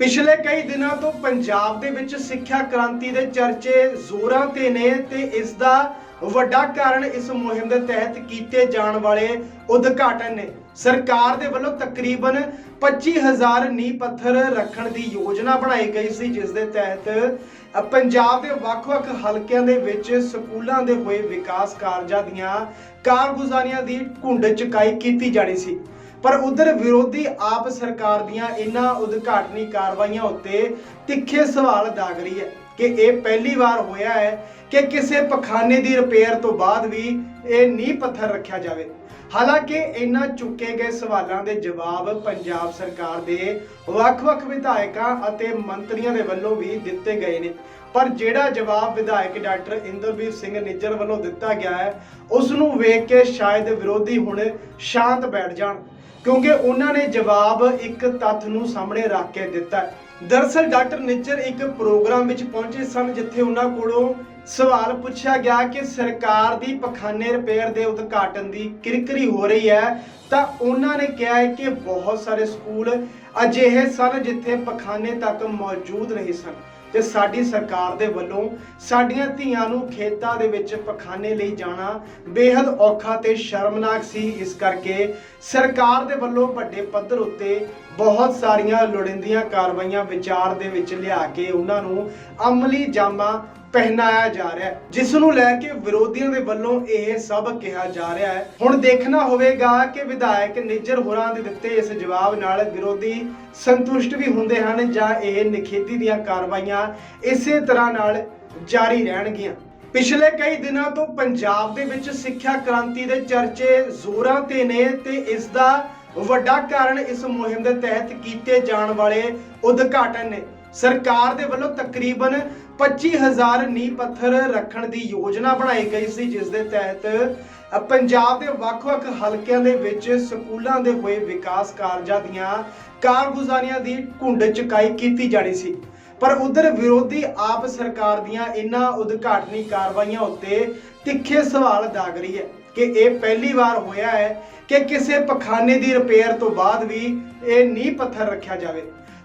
ਪਿਛਲੇ ਕਈ ਦਿਨਾਂ ਤੋਂ ਪੰਜਾਬ ਦੇ ਵਿੱਚ ਸਿੱਖਿਆ ਕ੍ਰਾਂਤੀ ਦੇ ਚਰਚੇ ਜ਼ੋਰਾਂ ਤੇ ਨੇ ਤੇ ਇਸ ਦਾ ਵੱਡਾ ਕਾਰਨ ਇਸ ਮੁਹਿੰਮ ਦੇ ਤਹਿਤ ਕੀਤੇ ਜਾਣ ਵਾਲੇ ਉਦਘਾਟਨ ਨੇ। ਸਰਕਾਰ ਦੇ ਵੱਲੋਂ ਤਕਰੀਬਨ 25000 ਨੀਂਹ ਪੱਥਰ ਰੱਖਣ ਦੀ ਯੋਜਨਾ ਬਣਾਈ ਗਈ ਸੀ, ਜਿਸ ਦੇ ਤਹਿਤ ਪੰਜਾਬ ਦੇ ਵੱਖ-ਵੱਖ ਹਲਕਿਆਂ ਦੇ ਵਿੱਚ ਸਕੂਲਾਂ ਦੇ ਹੋਏ ਵਿਕਾਸ ਕਾਰਜਾਂ ਦੀਆਂ ਕਾਰਗੁਜ਼ਾਰੀਆਂ ਦੀ ਢੁੰਡ ਚੁਕਾਈ ਕੀਤੀ ਜਾਣੀ ਸੀ। ਪਰ ਉਧਰ ਵਿਰੋਧੀ ਆਪ ਸਰਕਾਰ ਦੀਆਂ ਇਹਨਾਂ ਉਦਘਾਟਨੀ ਕਾਰਵਾਈਆਂ ਉੱਤੇ ਤਿੱਖੇ ਸਵਾਲ ਦਾਗ ਰਹੀ ਹੈ ਕਿ ਇਹ ਪਹਿਲੀ ਵਾਰ ਹੋਇਆ ਹੈ ਕਿ ਕਿਸੇ ਪਖਾਨੇ ਦੀ ਰਿਪੇਅਰ ਤੋਂ ਬਾਅਦ ਵੀ ਇਹ ਨੀਂਹ ਪੱਥਰ ਰੱਖਿਆ ਜਾਵੇ। ਹਾਲਾਂਕਿ ਇਹਨਾਂ ਚੁੱਕੇ ਗਏ ਸਵਾਲਾਂ ਦੇ ਜਵਾਬ ਪੰਜਾਬ ਸਰਕਾਰ ਦੇ ਵੱਖ-ਵੱਖ ਵਿਧਾਇਕਾਂ ਅਤੇ ਮੰਤਰੀਆਂ ਦੇ ਵੱਲੋਂ ਵੀ ਦਿੱਤੇ ਗਏ ਨੇ। ਪਰ ਜਿਹੜਾ ਜਵਾਬ ਵਿਧਾਇਕ ਡਾਕਟਰ ਇੰਦਰਵੀਰ ਸਿੰਘ ਨਿੱਜਰ ਵੱਲੋਂ ਦਿੱਤਾ ਗਿਆ ਹੈ ਉਸ ਨੂੰ ਵੇਖ ਕੇ ਸ਼ਾਇਦ ਵਿਰੋਧੀ ਹੁਣ ਸ਼ਾਂਤ ਬੈਠ ਜਾਣ। ਕਿਉਂਕਿ ਉਹਨਾਂ ਨੇ ਜਵਾਬ ਇੱਕ ਤੱਥ ਨੂੰ ਸਾਹਮਣੇ ਰੱਖ ਕੇ ਦਿੱਤਾ ਹੈ। ਦਰਅਸਲ ਡਾਕਟਰ ਨਿੱਜਰ ਇੱਕ ਪ੍ਰੋਗਰਾਮ ਵਿੱਚ ਪਹੁੰਚੇ ਸਨ, ਜਿੱਥੇ ਉਹਨਾਂ ਕੋਲੋਂ ਸਵਾਲ ਪੁੱਛਿਆ ਗਿਆ ਕਿ ਸਰਕਾਰ ਦੀ ਪਖਾਨੇ ਰਿਪੇਅਰ ਦੇ ਉਦਘਾਟਨ ਦੀ ਕਿਰਕਰੀ ਹੋ ਰਹੀ ਹੈ ਤਾਂ ਉਹਨਾਂ ਨੇ ਕਿਹਾ ਹੈ ਕਿ ਬਹੁਤ ਸਾਰੇ ਸਕੂਲ ਅਜਿਹੇ ਸਨ ਜਿੱਥੇ ਪਖਾਨੇ ਤੱਕ ਮੌਜੂਦ ਨਹੀਂ ਸਨ ਤੇ ਸਾਡੀ ਸਰਕਾਰ ਦੇ ਵੱਲੋਂ ਸਾਡੀਆਂ ਧੀਆਂ ਨੂੰ ਖੇਤਾਂ ਦੇ ਵਿੱਚ ਪਖਾਨੇ ਲਈ ਜਾਣਾ ਬੇहद ਔਖਾ ਤੇ ਸ਼ਰਮਨਾਕ ਸੀ। ਇਸ ਕਰਕੇ ਸਰਕਾਰ ਦੇ ਵੱਲੋਂ ਵੱਡੇ ਪੱਧਰ ਉੱਤੇ ਬਹੁਤ ਸਾਰੀਆਂ ਲੋੜੀਂਦੀਆਂ ਕਾਰਵਾਈਆਂ ਵਿਚਾਰ ਦੇ ਵਿੱਚ ਲਿਆ ਕੇ ਉਹਨਾਂ ਨੂੰ ਅਮਲੀ ਜਾਮਾ ਪਹਿਨਾਇਆ ਜਾ ਰਿਹਾ ਹੈ, ਜਿਸ ਨੂੰ ਲੈ ਕੇ ਵਿਰੋਧੀਆਂ ਦੇ ਵੱਲੋਂ ਇਹ ਸਭ ਕਿਹਾ ਜਾ ਰਿਹਾ ਹੈ। ਹੁਣ ਦੇਖਣਾ ਹੋਵੇਗਾ ਕਿ ਵਿਧਾਇਕ ਨਿੱਜਰ ਹੋਰਾਂ ਦੇ ਦਿੱਤੇ ਇਸ ਜਵਾਬ ਨਾਲ ਵਿਰੋਧੀ ਸੰਤੁਸ਼ਟ ਵੀ ਹੁੰਦੇ ਹਨ ਜਾਂ ਇਹ ਨਿਖੇਧੀ ਦੀਆਂ ਕਾਰਵਾਈਆਂ ਇਸੇ ਤਰ੍ਹਾਂ ਨਾਲ ਜਾਰੀ ਰਹਿਣਗੀਆਂ। ਪਿਛਲੇ ਕਈ ਦਿਨਾਂ ਤੋਂ ਪੰਜਾਬ ਦੇ ਵਿੱਚ ਸਿੱਖਿਆ ਕ੍ਰਾਂਤੀ ਦੇ ਚਰਚੇ ਜ਼ੋਰਾਂ ਤੇ ਨੇ ਤੇ ਇਸ ਦਾ ਵੱਡਾ ਕਾਰਨ ਇਸ ਮੁਹਿੰਮ ਦੇ ਤਹਿਤ ਕੀਤੇ ਜਾਣ ਵਾਲੇ ਉਦਘਾਟਨ ਨੇ। ਸਰਕਾਰ ਦੇ ਵੱਲੋਂ ਤਕਰੀਬਨ 25000 ਨੀਂਹ ਪੱਥਰ ਰੱਖਣ ਦੀ ਯੋਜਨਾ ਬਣਾਈ ਗਈ ਸੀ, ਜਿਸ ਦੇ ਤਹਿਤ ਪੰਜਾਬ ਦੇ ਵੱਖ-ਵੱਖ ਹਲਕਿਆਂ ਦੇ ਵਿੱਚ ਸਕੂਲਾਂ ਦੇ ਹੋਏ ਵਿਕਾਸ ਕਾਰਜਾਂ ਦੀਆਂ ਕਾਰਗੁਜ਼ਾਰੀਆਂ ਦੀ ਘੁੰਡ ਚੁਕਾਈ ਕੀਤੀ ਜਾਣੀ ਸੀ। ਪਰ ਉਧਰ ਵਿਰੋਧੀ ਆਪ ਸਰਕਾਰ ਦੀਆਂ ਇਹਨਾਂ ਉਦਘਾਟਨੀ ਕਾਰਵਾਈਆਂ ਉੱਤੇ ਤਿੱਖੇ ਸਵਾਲ ਦਾਗ ਰਹੀ ਹੈ। ਕਿ ਇਹ ਪਹਿਲੀ ਵਾਰ ਹੋਇਆ ਹੈ ਕਿ ਕਿਸੇ ਪਖਾਨੇ ਦੀ ਰਿਪੇਅਰ ਤੋਂ ਬਾਅਦ ਵੀ ਇਹ ਨੀਂਹ ਪੱਥਰ ਰੱਖਿਆ ਜਾਵੇ।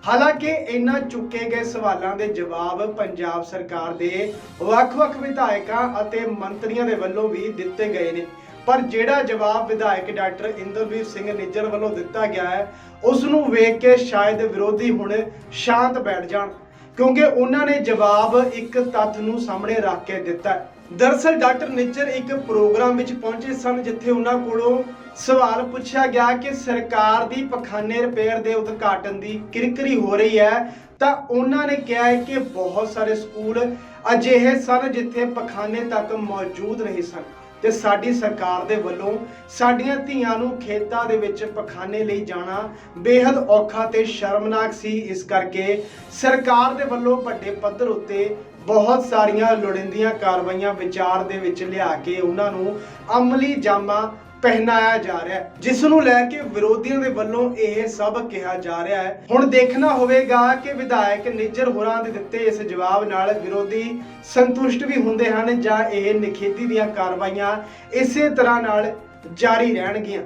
ਹਾਲਾਂਕਿ ਇਹਨਾਂ ਚੁੱਕੇ ਗਏ ਸਵਾਲਾਂ ਦੇ ਜਵਾਬ ਪੰਜਾਬ ਸਰਕਾਰ ਦੇ ਵੱਖ-ਵੱਖ ਵਿਧਾਇਕਾਂ ਅਤੇ ਮੰਤਰੀਆਂ ਦੇ ਵੱਲੋਂ ਵੀ ਦਿੱਤੇ ਗਏ ਨੇ। ਪਰ ਜਿਹੜਾ ਜਵਾਬ ਵਿਧਾਇਕ ਡਾਕਟਰ ਇੰਦਰਵੀਰ ਸਿੰਘ ਨਿੱਜਰ ਵੱਲੋਂ ਦਿੱਤਾ ਗਿਆ ਹੈ ਉਸ ਨੂੰ ਵੇਖ ਕੇ ਸ਼ਾਇਦ ਵਿਰੋਧੀ ਹੁਣ ਸ਼ਾਂਤ ਬੈਠ ਜਾਣ, ਕਿਉਂਕਿ ਉਹਨਾਂ ਨੇ ਜਵਾਬ ਇੱਕ ਤੱਥ ਨੂੰ ਸਾਹਮਣੇ ਰੱਖ ਕੇ ਦਿੱਤਾ ਹੈ। ਦਰਅਸਲ ਡਾਕਟਰ ਨਿੱਜਰ ਇੱਕ ਪ੍ਰੋਗਰਾਮ ਵਿੱਚ ਪਹੁੰਚੇ ਸਨ ਜਿੱਥੇ ਉਹਨਾਂ ਕੋਲੋਂ ਸਵਾਲ ਪੁੱਛਿਆ ਗਿਆ ਕਿ ਸਰਕਾਰ ਦੀ ਪਖਾਨੇ ਰਿਪੇਅਰ ਦੇ ਉਦਘਾਟਨ ਦੀ ਕਿਰਕਰੀ ਹੋ ਰਹੀ ਹੈ, ਤਾਂ ਉਹਨਾਂ ਨੇ ਕਿਹਾ ਹੈ ਕਿ ਬਹੁਤ ਸਾਰੇ ਸਕੂਲ ਅਜਿਹੇ ਸਨ ਜਿੱਥੇ ਪਖਾਨੇ ਤੱਕ ਮੌਜੂਦ ਨਹੀਂ ਸਨ ਤੇ ਸਾਡੀ ਸਰਕਾਰ ਦੇ ਵੱਲੋਂ ਸਾਡੀਆਂ ਧੀਆਂ ਨੂੰ ਖੇਤਾਂ ਦੇ ਵਿੱਚ ਪਖਾਨੇ ਲਈ ਜਾਣਾ ਬੇहद ਔਖਾ ਤੇ ਸ਼ਰਮਨਾਕ ਸੀ ਇਸ ਕਰਕੇ ਸਰਕਾਰ ਦੇ ਵੱਲੋਂ ਵੱਡੇ ਪੱਧਰ ਉੱਤੇ ਬਹੁਤ ਸਾਰੀਆਂ ਲੋੜੀਂਦੀਆਂ ਕਾਰਵਾਈਆਂ ਵਿਚਾਰ ਦੇ ਵਿੱਚ ਲਿਆ ਕੇ ਉਹਨਾਂ ਨੂੰ ਅਮਲੀ ਜਾਮਾ ਪਹਿਨਾਇਆ ਜਾ ਰਿਹਾ ਹੈ, ਜਿਸ ਨੂੰ ਲੈ ਕੇ ਵਿਰੋਧੀਆਂ ਦੇ ਵੱਲੋਂ ਇਹ ਸਭ ਕਿਹਾ ਜਾ ਰਿਹਾ ਹੈ। ਹੁਣ ਦੇਖਣਾ ਹੋਵੇਗਾ ਕਿ ਵਿਧਾਇਕ ਨਿੱਜਰ ਹੋਰਾਂ ਦੇ ਦਿੱਤੇ ਇਸ ਜਵਾਬ ਨਾਲ ਵਿਰੋਧੀ ਸੰਤੁਸ਼ਟ ਵੀ ਹੁੰਦੇ ਹਨ ਜਾਂ ਇਹ ਨਿਖੇਧੀ ਦੀਆਂ ਕਾਰਵਾਈਆਂ ਇਸੇ ਤਰ੍ਹਾਂ ਨਾਲ ਜਾਰੀ ਰਹਿਣਗੀਆਂ।